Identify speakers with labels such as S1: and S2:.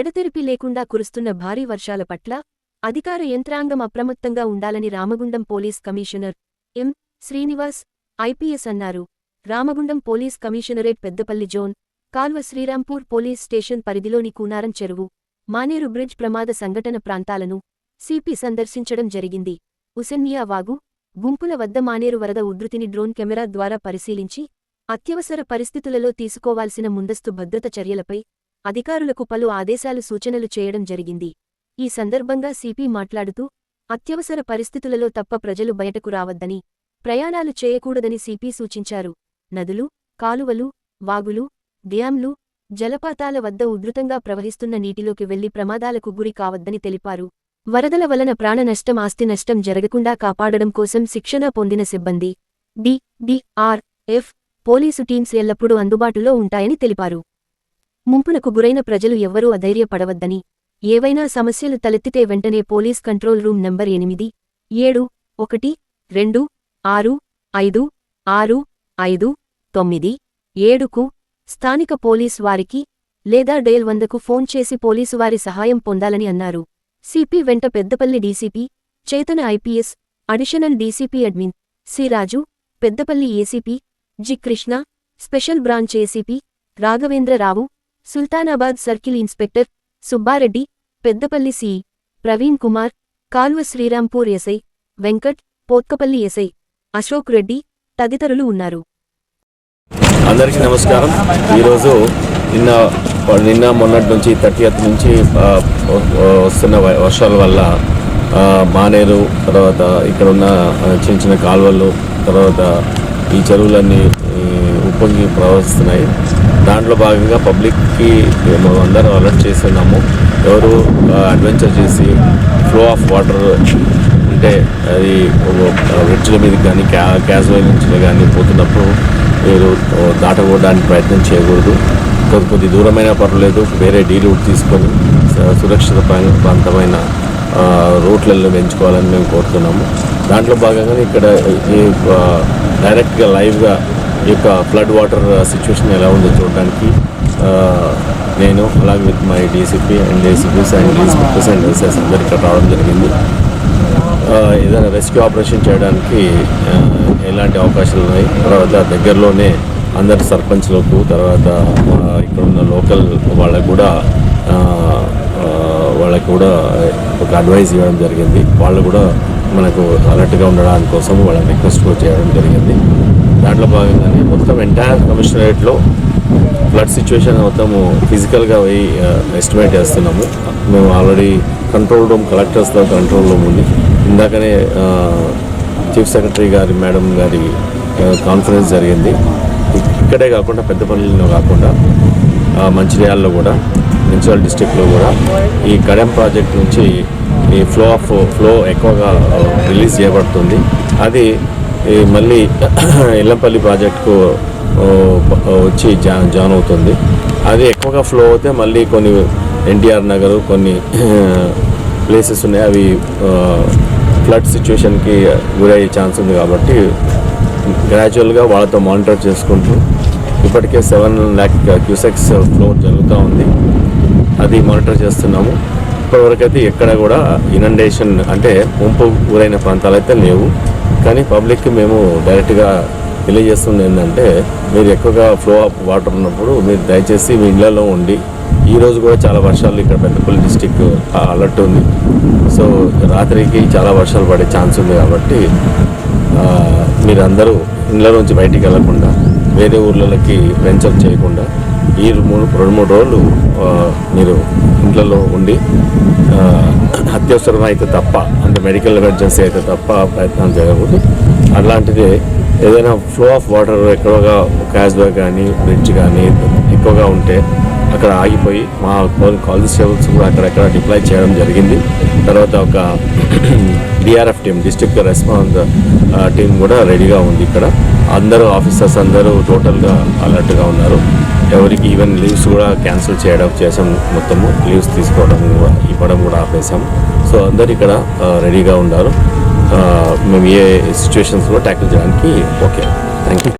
S1: ఎడతెరిపి లేకుండా కురుస్తున్న భారీ వర్షాల పట్ల అధికార యంత్రాంగం అప్రమత్తంగా ఉండాలని Ramagundam police commissioner M. Srinivas IPS అన్నారు. Ramagundam police commissionerate Peddapalli zone Kalva Srirampur police station పరిధిలోని కూనారం చెరువు మానేరు బ్రిడ్జ్ ప్రమాద సంఘటన ప్రాంతాలను సిపి సందర్శించడం జరిగింది. ఉసెన్నియా వాగు గుంపుల వద్ద మానేరు వరద ఉధృతిని డ్రోన్ కెమెరా ద్వారా పరిశీలించి అత్యవసర పరిస్థితులలో తీసుకోవాల్సిన ముందస్తు భద్రత చర్యలపై అధికారులకు పలు ఆదేశాలు సూచనలు చేయడం జరిగింది. ఈ సందర్భంగా సిపి మాట్లాడుతూ అత్యవసర పరిస్థితులలో తప్ప ప్రజలు బయటకు రావద్దని ప్రయాణాలు చేయకూడదని సిపి సూచించారు. నదులు కాలువలు వాగులు డ్యాంలు జలపాతాల వద్ద ఉధృతంగా ప్రవహిస్తున్న నీటిలోకి వెళ్ళి ప్రమాదాలకు గురి కావద్దని తెలిపారు. వరదల వలన ప్రాణనష్టం ఆస్తినష్టం ఆస్తి నష్టం జరగకుండా కాపాడడం కోసం శిక్షణ పొందిన సిబ్బంది D D R F police teams ఎల్లప్పుడూ అందుబాటులో ఉంటాయని తెలిపారు. ముంపునకు గురైన ప్రజలు ఎవ్వరూ అధైర్యపడవద్దని. ఏవైనా సమస్యలు తలెత్తితే వెంటనే పోలీస్ కంట్రోల్ రూమ్ నంబర్ ఎనిమిది ఏడు ఒకటి రెండు ఆరు ఐదు ఆరు ఐదు తొమ్మిది ఏడుకు స్థానిక పోలీస్ వారికి లేదా డేల్ వందకు ఫోన్ చేసి పోలీసు వారి సహాయం పొందాలని అన్నారు. సిపి వెంట Peddapalli DCP Chetana IPS additional DCP admin Siraju Peddapalli ACP G Krishna special branch ACP Raghavendrarao Sultanabad circle inspector Subbareddy Peddapalli C. Praveen Kumar Kalva Srirampur SI Venkat Pothkapalli SI Ashok Reddy తదితరులు ఉన్నారు.
S2: అందరికీ నమస్కారం. ఈరోజు నిన్న నిన్న మొన్నటి నుంచి thirtieth నుంచి వస్తున్న వ- వర్షాల వల్ల మానేరు తర్వాత ఇక్కడ ఉన్న చిన్న చిన్న కాలువలు తర్వాత ఈ చెరువులన్నీ ఉప్పొంగి ప్రవహిస్తున్నాయి. దాంట్లో భాగంగా పబ్లిక్కి మేము అందరం అలర్ట్ చేస్తున్నాము. ఎవరు అడ్వెంచర్ చేసి ఫ్లో ఆఫ్ వాటర్ అంటే అది బ్రిడ్జ్ల మీద కానీ క్యా క్యాజువల్ నుంచి కానీ పోతున్నప్పుడు మీరు దాటకూడడానికి ప్రయత్నం చేయకూడదు. కొద్ది కొద్ది దూరమైన పర్వాలేదు. వేరే డీ రూట్ తీసుకొని సురక్షిత ప్రాంతమైన రూట్లలో పెంచుకోవాలని మేము కోరుతున్నాము. దాంట్లో భాగంగానే ఇక్కడ ఈ డైరెక్ట్గా లైవ్గా ఈ యొక్క ఫ్లడ్ వాటర్ సిచ్యువేషన్ ఎలా ఉందో చూడడానికి uh, నేను అలాగే with my DCP and DCPs and inspectors and SS అందరు ఇక్కడ రావడం జరిగింది. Uh, ఏదైనా రెస్క్యూ ఆపరేషన్ చేయడానికి uh, ఎలాంటి అవకాశాలు ఉన్నాయి? తర్వాత దగ్గరలోనే అందరి సర్పంచ్లకు తర్వాత ఇక్కడ ఉన్న లోకల్ వాళ్ళకు కూడా వాళ్ళకి కూడా ఒక అడ్వైస్ ఇవ్వడం జరిగింది. వాళ్ళు కూడా మనకు అలర్ట్గా ఉండడానికి కోసం వాళ్ళని రిక్వెస్ట్ కూడా చేయడం జరిగింది. దాంట్లో భాగంగానే మొత్తం ఎంటైర్ కమిషనరేట్లో ఫ్లడ్ సిచ్యువేషన్ మొత్తము ఫిజికల్గా పోయి ఎస్టిమేట్ చేస్తున్నాము. మేము ఆల్రెడీ కంట్రోల్ రూమ్ కలెక్టర్స్లో కంట్రోల్ రూమ్ ఉంది. ఇందాకనే చీఫ్ సెక్రటరీ గారి మేడం గారి కాన్ఫరెన్స్ జరిగింది. ఇక్కడే కాకుండా పెద్దపల్లిలో కాకుండా మంచిర్యాలలో కూడా మున్సిపల్ డిస్టిక్లో కూడా ఈ కడెం ప్రాజెక్ట్ నుంచి ఈ ఫ్లో ఆఫ్ ఫ్లో ఎక్కువగా రిలీజ్ చేయబడుతుంది. అది ఈ మళ్ళీ ఎల్లంపల్లి ప్రాజెక్టుకు వచ్చి జా జాన్ అవుతుంది. అది ఎక్కువగా ఫ్లో అవుతే మళ్ళీ కొన్ని ఎన్టీఆర్ నగరు కొన్ని ప్లేసెస్ ఉన్నాయి. అవి ఫ్లడ్ సిచ్యువేషన్కి గురయ్యే ఛాన్స్ ఉంది కాబట్టి గ్రాడ్యువల్గా వాళ్ళతో మానిటర్ చేసుకుంటూ ఇప్పటికే సెవెన్ ల్యాక్ క్యూసెక్స్ ఫ్లో జరుగుతూ ఉంది. అది మానిటర్ చేస్తున్నాము. ఇప్పటివరకు అయితే ఎక్కడ కూడా ఇనండేషన్ అంటే ముంపు గురైన ప్రాంతాలు అయితే లేవు. కానీ పబ్లిక్కి మేము డైరెక్ట్గా తెలియజేస్తుంది ఏంటంటే మీరు ఎక్కువగా ఫ్లో ఆఫ్ వాటర్ ఉన్నప్పుడు మీరు దయచేసి మీ ఇళ్ళలో ఉండి ఈ రోజు కూడా చాలా వర్షాలు ఇక్కడ పెద్దపల్లి డిస్టిక్ అలర్ట్ ఉంది. సో రాత్రికి చాలా వర్షాలు పడే ఛాన్స్ ఉంది కాబట్టి మీరందరూ ఇళ్ళ నుంచి బయటికి వెళ్ళకుండా వేరే ఊర్లకి వెంచర్ చేయకుండా ఈ మూడు రెండు మూడు రోజులు మీరు ఇంట్లో ఉండి అత్యవసరం అయితే తప్ప అంటే మెడికల్ ఎమర్జెన్సీ అయితే తప్ప ప్రయత్నం చేయకూడదు అట్లాంటిది ఏదైనా ఫ్లో ఆఫ్ వాటర్ ఎక్కువగా క్యాజ్వే కానీ బ్రిడ్జ్ కానీ ఎక్కువగా ఉంటే అక్కడ ఆగిపోయి మా కానిస్టేబుల్స్ కూడా అక్కడక్కడ డిప్లాయ్ చేయడం జరిగింది. తర్వాత ఒక DRF team district response team కూడా రెడీగా ఉంది ఇక్కడ. అందరూ ఆఫీసర్స్ అందరూ టోటల్గా అలర్ట్గా ఉన్నారు. ఎవరికి ఈవెన్ లీవ్స్ కూడా క్యాన్సిల్ చేయడం చేసాం మొత్తము లీవ్స్ తీసుకోవడం కూడా ఇవ్వడం కూడా ఆపేసాం సో అందరు ఇక్కడ రెడీగా ఉన్నారు. మేము ఏ సిచ్యువేషన్స్లో ట్యాకిల్ చేయడానికి ఓకే థ్యాంక్ యూ